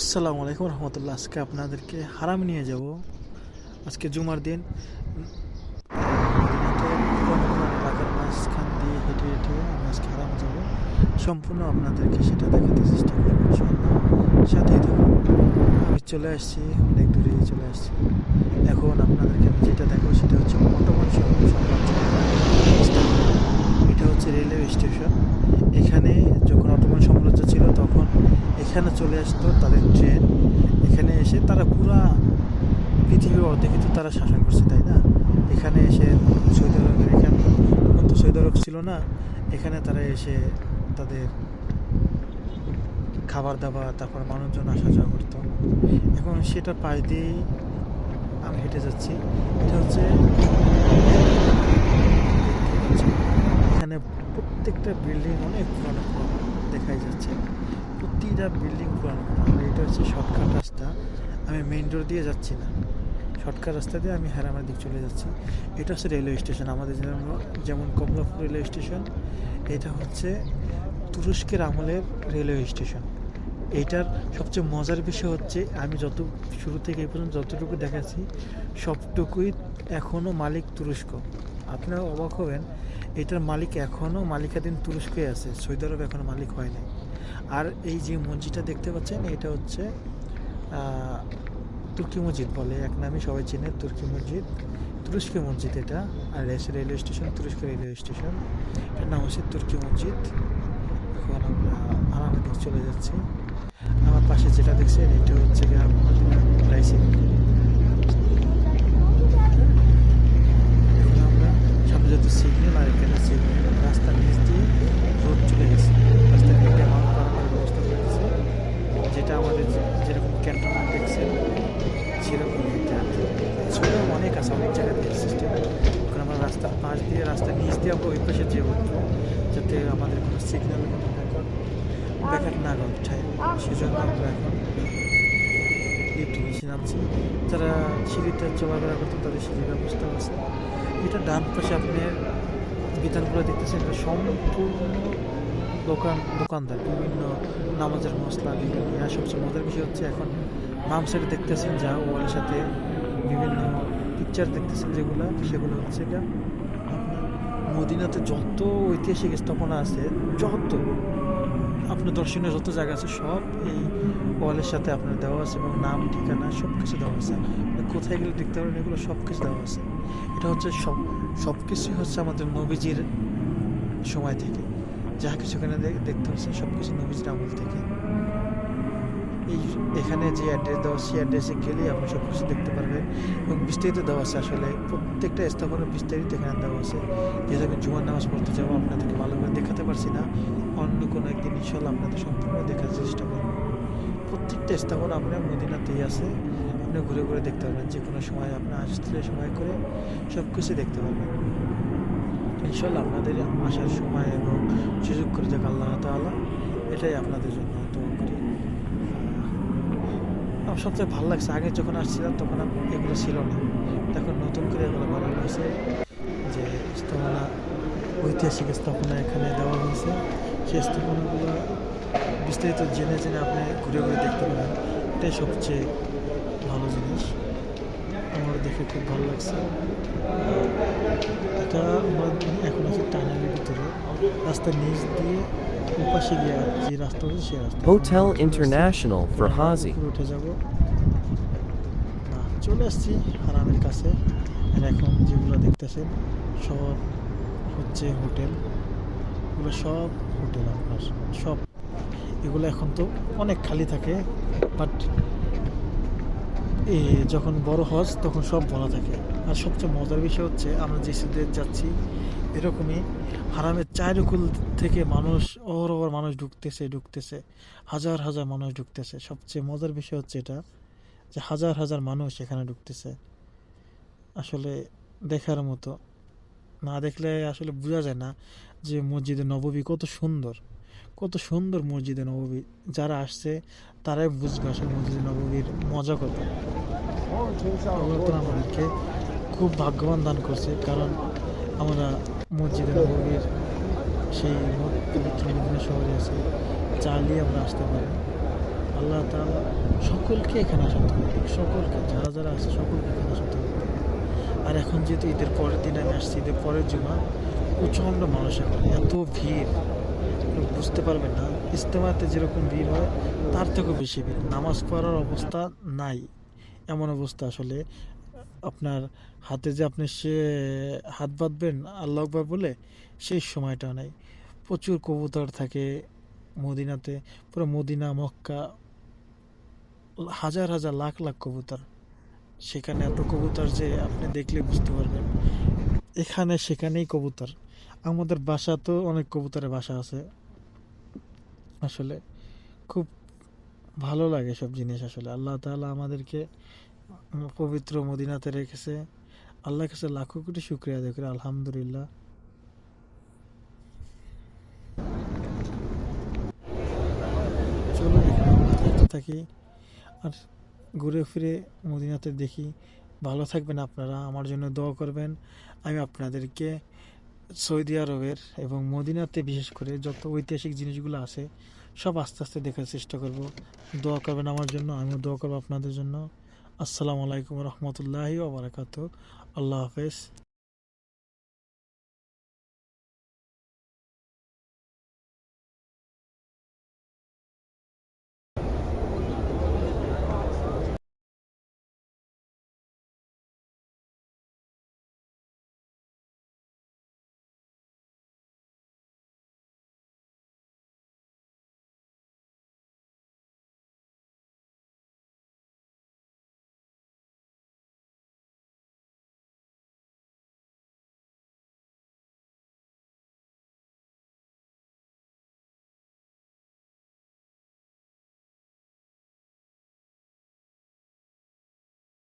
আসসালামু আলাইকুম রহমতুল্লাহ। আজকে আপনাদেরকে হারাম নিয়ে যাব। আজকে জুমার দিন। এলাকার মাঝখান দিয়ে হেঁটে হেঁটে আমি আজকে হারাম যাব। সম্পূর্ণ আপনাদেরকে সেটা দেখাতে চেষ্টা করব, ইনশাআল্লাহ। সাথেই থাকুন। আমি চলে আসছি, অনেক দূরে চলে আসছি। এখন আপনাদেরকে আমি যেটা দেখাবো সেটা হচ্ছে বর্তমান সাম্রাজ্য এটা হচ্ছে রেলওয়ে স্টেশন এখানে যখন অটোমান সাম্রাজ্য ছিল তখন এখানে চলে আসতো তাদের ট্রেন এখানে এসে তারা পুরা পৃথিবীর অর্ধেক কিন্তু তারা শাসন করছে, তাই না? এখানে এসে সৌদি আরবের এখানে তখন তো সৌদি আরব ছিল না, এখানে তারা এসে তাদের খাবার দাবার, তারপর মানুষজন আসা যাওয়া করতো। এখন সেটা পাশ দিয়েই আমি হেঁটে যাচ্ছি। এটা হচ্ছে এখানে প্রত্যেকটা বিল্ডিং অনেক পুরানো, দেখাই যাচ্ছে। প্রতিটা বিল্ডিং পুরানো পুরানো এটা হচ্ছে শর্টকাট রাস্তা। আমি মেইন রোড দিয়ে যাচ্ছি না। শর্টকাট রাস্তা দিয়ে আমি হেরামের দিক চলে যাচ্ছি। এটা হচ্ছে রেলওয়ে স্টেশন আমাদের যেমন যেমন কমলাপুর রেলওয়ে স্টেশন এটা হচ্ছে তুরস্কের আমলের রেলওয়ে স্টেশন এইটার সবচেয়ে মজার বিষয় হচ্ছে, আমি যত শুরু থেকে এই পর্যন্ত যতটুকু দেখাচ্ছি, সবটুকুই এখনও মালিক তুরস্ক। আপনারা অবাক হবেন, এটার মালিক এখনও মালিকাধীন তুরস্কই আছে। সৌদি আরব এখনও মালিক হয় নাই। আর এই যে মসজিদটা দেখতে পাচ্ছেন, এটা হচ্ছে তুর্কি মসজিদ বলে, এক নামে সবাই চেনে তুর্কি মসজিদ, তুরস্কি মসজিদ এটা, আর এসে রেলওয়ে স্টেশন, তুরস্ক রেলওয়ে স্টেশন। এটার নাম হচ্ছে তুর্কি মসজিদ। এখন আমরা আরামের দিকে চলে যাচ্ছি। আমার পাশে যেটা দেখছেন এটা হচ্ছে গিয়ে মদিনা রাইসিং এখন আমরা সামনে যত সিগন্যাল আর এখানে সিগন্যাল রাস্তার নিচ দিয়ে রোড চলে গেছে রাস্তার নিচ দিয়ে মানুষ পারানোর ব্যবস্থা করে দিয়েছে যেটা আমাদের যেরকম ক্যান্টনমেন্ট দেখছেন সেরকম ছোট অনেক আছে, অনেক জায়গায় সিস্টেম এখন আমরা রাস্তার পাশ দিয়ে, রাস্তা নিচ দিয়ে আমরা ওই পাশে যেয়ে উঠবো, যাতে আমাদের কোনো সিগন্যাল কোনো ব্যাকআপ ব্যাকআপ না ঘটায়। সেজন্য আমরা এখন লিফট নিচে নামছি যারা সিঁড়িতে চলাফেরা করতেন, তাদের সিঁড়ির ব্যবস্থা আছে। এটা ডান পাশে আপনি বিধানগুলো দেখতেছেন সম্পূর্ণ দোকান, দোকানদার, বিভিন্ন নামাজের মশলা বিভিন্ন আর সবচেয়ে মজার বিষয় হচ্ছে এখন সাইডে দেখতেছেন যা ওয়ালের সাথে বিভিন্ন পিকচার দেখতেছেন যেগুলো, সেগুলো হচ্ছে এটা মদিনাতে যত ঐতিহাসিক স্থাপনা আছে, যত আপনার দর্শনীয় যত জায়গা আছে, সব এই ওয়ালের সাথে আপনার দেওয়া আছে এবং নাম, ঠিকানা সব কিছু দেওয়া আছে। কোথায় গেলে দেখতে পারেন এগুলো সব কিছু দেওয়া আছে। এটা হচ্ছে সব সব কিছুই হচ্ছে আমাদের নবীজির সময় থেকে। যা কিছু এখানে দেখতে পাচ্ছেন সব কিছু নবীজির আমল থেকে। এই এখানে যে অ্যাড্রেস দেওয়া সেই অ্যাড্রেসে গেলেই আপনি সব কিছু দেখতে পারবেন এবং বিস্তারিত দেওয়া আছে। আসলে প্রত্যেকটা স্থাপনের বিস্তারিত এখানে দেওয়া আছে। যেহেতু আমি জুমার নামাজ পড়তে যাব, আপনাদেরকে ভালো করে দেখাতে পারছি না। অন্য কোনো একদিন ইনশাল্লাহ আপনাদের সম্পূর্ণ দেখার চেষ্টা করব। প্রত্যেকটা স্থাপনা আপনার মদিনাতেই আছে। আপনি ঘুরে ঘুরে দেখতে পারবেন। যে কোনো সময় আপনার আসলে সময় করে সব কিছু দেখতে পারবেন। ইনশাল্লাহ আপনাদের আসার সময় এবং সুযোগ করে দেখ আল্লাহ তাআলা, এটাই আপনাদের জন্য করি। আমার সবচেয়ে ভালো লাগছে, আগে যখন আসছিলাম তখন এগুলো ছিল না। এখন নতুন করে এগুলো বানানো হয়েছে যে স্থাপনা, ঐতিহাসিক স্থাপনা এখানে দেওয়া হয়েছে। সেই স্থাপনাগুলো বিস্তারিত জেনে জেনে আপনি ঘুরে ঘুরে দেখতে পারেন। এটাই সবচেয়ে ভালো জিনিস। আমার দেখে খুব ভালো লাগছে। এটা আমরা এখন আছি টানেলের ভিতরে। রাস্তার নিচ দিয়ে ওপাশে গিয়ে যে রাস্তা আছে সেই রাস্তা। International for Hazi. উপরে উঠে যাব। না চলে আসছি হারামের কাছে। আর এখন যেগুলো দেখতেছেন সব হচ্ছে হোটেল। এগুলো সব হোটেল আপনার সব। এগুলো এখন তো অনেক খালি থাকে বাট যখন বড় হজ তখন সব বলা থাকে। আর সবচেয়ে মজার বিষয় হচ্ছে, আমরা যে দেশ যাচ্ছি, এরকমই হারামের চারুকুল থেকে মানুষ ওর মানুষ ঢুকতেছে ঢুকতেছে। হাজার হাজার মানুষ ঢুকতেছে। সবচেয়ে মজার বিষয় হচ্ছে এটা, যে হাজার হাজার মানুষ এখানে ঢুকতেছে। আসলে দেখার মতো। না দেখলে আসলে বোঝা যায় না যে মসজিদে নববী কত সুন্দর। কত সুন্দর মসজিদে নববী। যারা আসছে, তারাই বুঝবে আসলে মসজিদে নববীর মজা কত। আমাদেরকে খুব ভাগ্যবান দান করছে, কারণ আমরা মসজিদে নববীর সেই মদিনা শহরে আছি চালিয়ে আমরা আসতে পারি। আল্লাহ তাআলা সকলকে এখানে হবে সকলকে, যারা যারা আছে সকলকে এখানে হবে আর এখন যেহেতু ঈদের পরের দিন আমি আসছি, ঈদের পরের জুমা, প্রচণ্ড মানুষ এখন, এত ভিড়। আপনি বুঝতে পারবেন না। ইস্তেমাতে যেরকম ভিড় হয়, তার থেকেও বেশি ভিড়। নামাজ পড়ার অবস্থা নাই। এমন অবস্থা আসলে। আপনার হাতে যে আপনি সে হাত বাঁধবেন, আল্লাহ বলে, সেই সময়টা নাই। প্রচুর কবুতর থাকে মদিনাতে। পুরো মদিনা, মক্কা, হাজার হাজার, লাখ লাখ কবুতর। সেখানে এত কবুতর যে আপনি দেখলে বুঝতে পারবেন। এখানে সেখানেই কবুতর। আমাদের বাসা তো অনেক কবুতরের বাসা আছে। আসলে খুব ভালো লাগে সব জিনিস আসলে। আল্লাহ তাআলা আমাদেরকে পবিত্র মদিনাতে রেখেছে। আল্লাহর কাছে লাখো কোটি শুক্রিয়া আদায় করি, আলহামদুলিল্লাহ। থাকি আর ঘুরে ফিরে মদিনাতে দেখি। ভালো থাকবেন আপনারা, আমার জন্য দোয়া করবেন। আমি আপনাদেরকে সৌদি আরবের এবং মদিনাতে বিশেষ করে যত ঐতিহাসিক জিনিসগুলো আছে, সব আস্তে আস্তে দেখার চেষ্টা করব। দোয়া করবেন আমার জন্য, আমিও দোয়া করব আপনাদের জন্য। আসসালামু আলাইকুম রহমতুল্লাহি ওবরাকাত আল্লাহ হাফেজ।